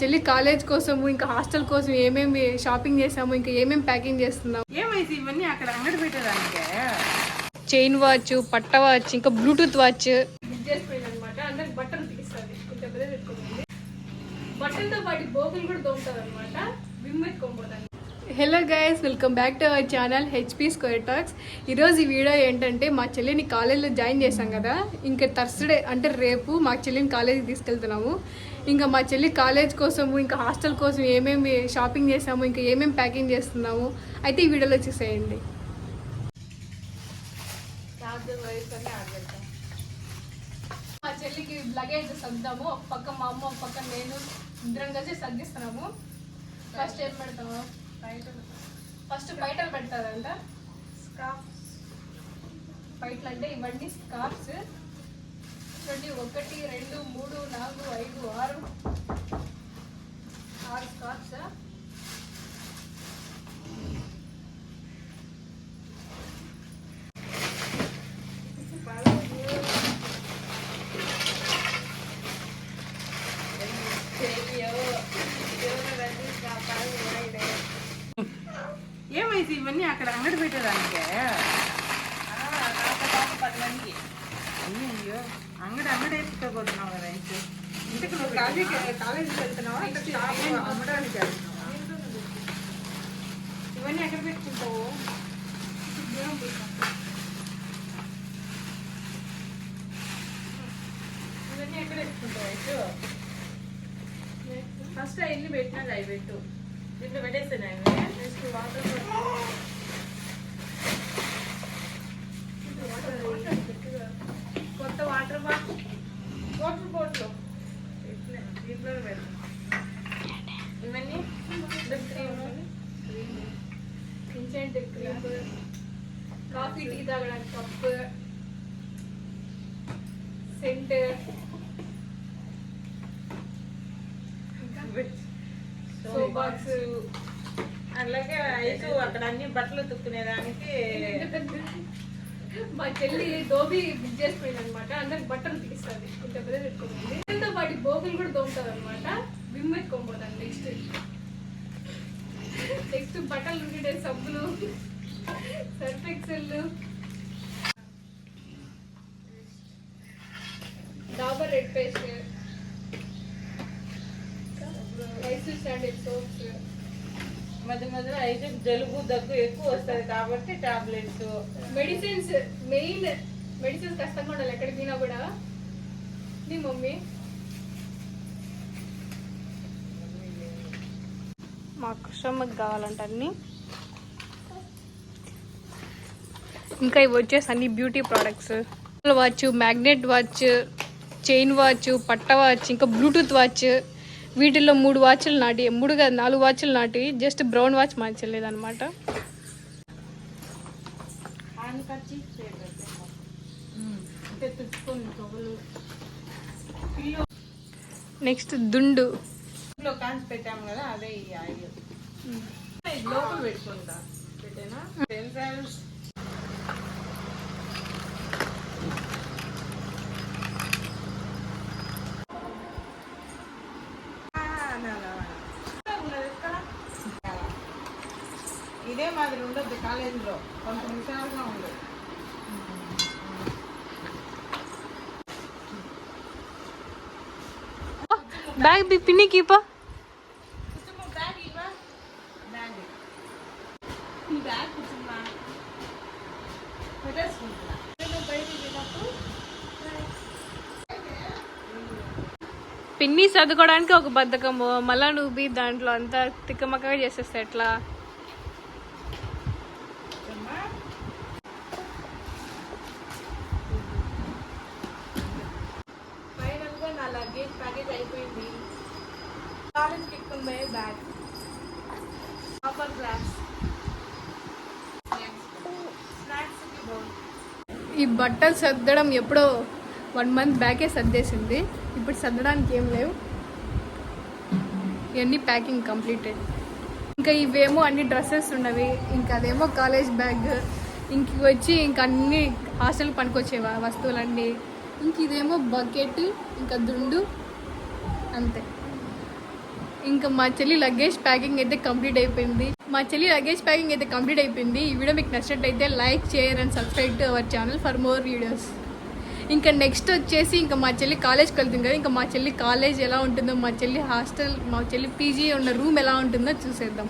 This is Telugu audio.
చెల్లి కాలేజ్ కోసము ఇంకా హాస్టల్ కోసం ఏమేమి షాపింగ్ చేసాము ఇంకా ఏమేమి ప్యాకింగ్ చేస్తున్నాము ఏమైతే ఇవన్నీ అక్కడ అంగడి పెట్టేదానికే? చైన్ వాచ్ పట్ట వాచ్ ఇంకా బ్లూటూత్ వాచ్. బట్టలతో పాటు బోకులు కూడా అనమాట hello guys welcome back to our channel HP square talks ఈరోజు ఈ వీడియో ఏంటంటే మా చెల్లిని కాలేజ్లో జాయిన్ చేశాం కదా. ఇంకా థర్స్డే అంటే రేపు మా చెల్లిని కాలేజీకి తీసుకెళ్తున్నాము. ఇంకా మా చెల్లి కాలేజ్ కోసము ఇంకా హాస్టల్ కోసం ఏమేమి షాపింగ్ చేసాము ఇంకా ఏమేమి ప్యాకింగ్ చేస్తున్నాము అయితే ఈ వీడియోలో చూసేయండి. మా చెల్లికి లగేజ్ సర్దాము ఒక పక్క మా అమ్మ ఒక పక్క నేను ఇద్దరం కలిసి సర్దిస్తున్నాము. ఫస్ట్ ఏం పెడతాము ఫస్ట్ బయటలు పెడతారంట. స్కార్ఫ్స్ బయటలు అంటే ఇవన్నీ స్కార్ఫ్స్ చూడండి. ఒకటి రెండు మూడు నాలుగు ఐదు ఆరు. ఆరు స్కార్ఫ్స్ ఏమైతే ఇవన్నీ అక్కడ అంగడి పెట్టేదానికే? అయ్యో అంగడి అంగడి ఎత్తుకోబోతున్నావు కదా అయితే ఇంటికి నువ్వు కాలేజీకి వెళ్తున్నావా అమ్మడానికి వెళ్తున్నావా ఇవన్నీ ఎక్కడ పెట్టుకుంటావు ఇవన్నీ ఎక్కడ పెట్టుకుంటావు అయితే ఫస్ట్ ఆ ఇల్లు పెట్టినాక అవి పెట్టు దీంట్లో పెట్టేస్తాను నెక్స్ట్ వాటర్ ఇన్సెంట్ క్రీమ్ కాఫీ టీ తాగడానికి కప్ సెంట్. సో బాక్స్ అలాగే ఐసు అక్కడ అన్ని బట్టలు తుక్కునేదానికి మా చెల్లి దోబి బుక్ చేసుకుంది అనమాట అందరికి బట్టలు తీస్తుంది కొంచెం పెద్ద పెట్టుకోండి దీంతో పాటు బోకులు కూడా దొరుకుతుంది అనమాట విమ్ పెట్టుకోబోదాన్ని నెక్స్ట్ నెక్స్ట్ బట్టలు ఉండే సబ్బులు Surf Excel. Dabur red paste rice standard soaps మధ్య మధ్యలో అయితే జలుబు దగ్గు ఎక్కువ వస్తుంది కాబట్టి టాబ్లెట్స్. మెడిసిన్స్ మెయిన్ మెడిసిన్స్ కష్టంగా ఉండాలి. ఎక్కడికి పోయినా కూడా. నీ మమ్మీ. మా కృష్ణమ్మకి కావాలంట అన్ని. ఇంకా ఇవి వచ్చేసి అన్ని beauty products watch magnet watch chain watch పట్ట వాచ్ ఇంకా బ్లూటూత్ వాచ్ వీటిల్లో మూడు వాచ్లు నాటి మూడు కాదు నాలుగు వాచ్లు నాటి జస్ట్ బ్రౌన్ వాచ్ తొగలు నెక్స్ట్ దుండు. ఇంట్లో కాంచి పెట్టాము కదా అదే ఈ ఆయిల్ ఇది లోపల పెట్టుకుంటా. పెట్టేనా? ఇదే మాదిరి ఉండొద్దు కాలేజీలో. కొంత విశాలంగా ఉండదు బ్యాగ్ పిన్ని కీపా కుటుంబ బ్యాగ్ ఇవ్వ బ్యాగ్ ఈ బ్యాగ్ కుటుంబ పెట్టేసుకుంటున్నా పిన్ని చదువుకోవడానికి ఒక బద్ధకము మళ్ళా నువ్వు దాంట్లో అంతా తిక్కమక్కగా చేసేస్తా ఎట్లా? నా ప్యాకేజ్ అయిపోయింది. కాలేజ్కి బ్యాగ్. గ్లాస్ ఈ బట్టలు సర్దడం ఎప్పుడో వన్ మంత్ బ్యాకే సర్దేసింది. ఇప్పుడు సర్దడానికి ఏం లేవు. ఇవన్నీ ప్యాకింగ్ కంప్లీటెడ్. ఇంకా ఇవేమో అన్ని డ్రెస్సెస్ ఉన్నవి. ఇంకా అదేమో కాలేజ్ బ్యాగ్. ఇంక వచ్చి ఇంకా అన్ని హాస్టల్ పనికొచ్చే వస్తువులన్నీ. ఇంక ఇదేమో బకెట్ ఇంకా దుండు అంతే. ఇంకా మా చెల్లి లగేజ్ ప్యాకింగ్ అయితే కంప్లీట్ అయిపోయింది. మా చెల్లి లగేజ్ ప్యాకింగ్ అయితే కంప్లీట్ అయిపోయింది. ఈ వీడియో మీకు నచ్చినట్టయితే like share and subscribe to our channel for more videos ఇంకా నెక్స్ట్ వచ్చేసి ఇంకా మా చెల్లి కాలేజ్కి వెళ్తుంది కదా. ఇంకా మా చెల్లి కాలేజ్ ఎలా ఉంటుందో మా చెల్లి హాస్టల్ మా చెల్లి పీజీ ఉన్న రూమ్ ఎలా ఉంటుందో చూసేద్దాం.